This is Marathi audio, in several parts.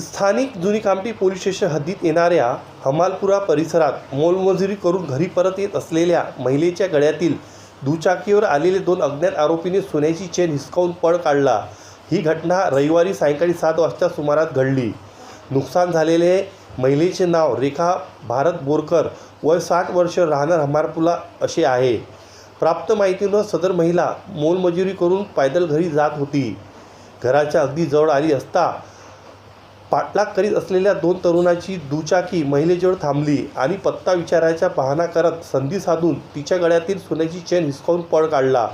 स्थानिक जुनी कामठी पोलीस स्टेशन हद्दीत येणाऱ्या हमालपुरा परिसरात मोलमजुरी करून घरी परत येत असलेल्या महिलेच्या गळ्यातील दुचाकीवर आलेले दोन अज्ञात आरोपीने सोन्याची चेन हिसकावून पळ काढला. ही घटना रविवारी सायंकाळी सात वाजता सुमारास घडली. नुकसान झालेले महिलेचे नाव रेखा भारत बोरकर वय साठ वर्ष राहणार हमारपुला असे आहे. प्राप्त माहितीनं सदर महिला मोलमजुरी करून पायदल घरी जात होती. घराच्या अगदी जवळ आली असता पाठलाग करीत असलेल्या दोन तरुणाची दुचाकी महिलेजवळ थांबली आणि पत्ता विचारायचा बहाणा करत संधी साधून तिच्या गळ्यातील सोन्याची चेन हिसकावून पळ काढला.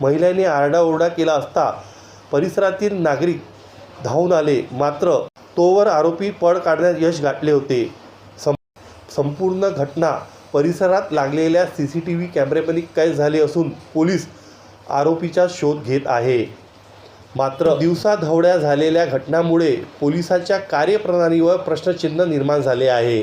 महिलेने आरडाओरडा केला असता परिसरातील नागरिक धावून आले. मात्र तोवर आरोपी पळ काढण्यात यश गाठले होते. सं संपूर्ण घटना परिसरात लागलेल्या सी सी टी व्ही कॅमेऱ्यामध्ये कैद झाले असून पोलीस आरोपीचा शोध घेत आहे. मात्र दिवसाधवड्या झालेल्या घटनामुळे पोलिसाच्या कार्यप्रणालीवर प्रश्नचिन्ह निर्माण झाले आहे.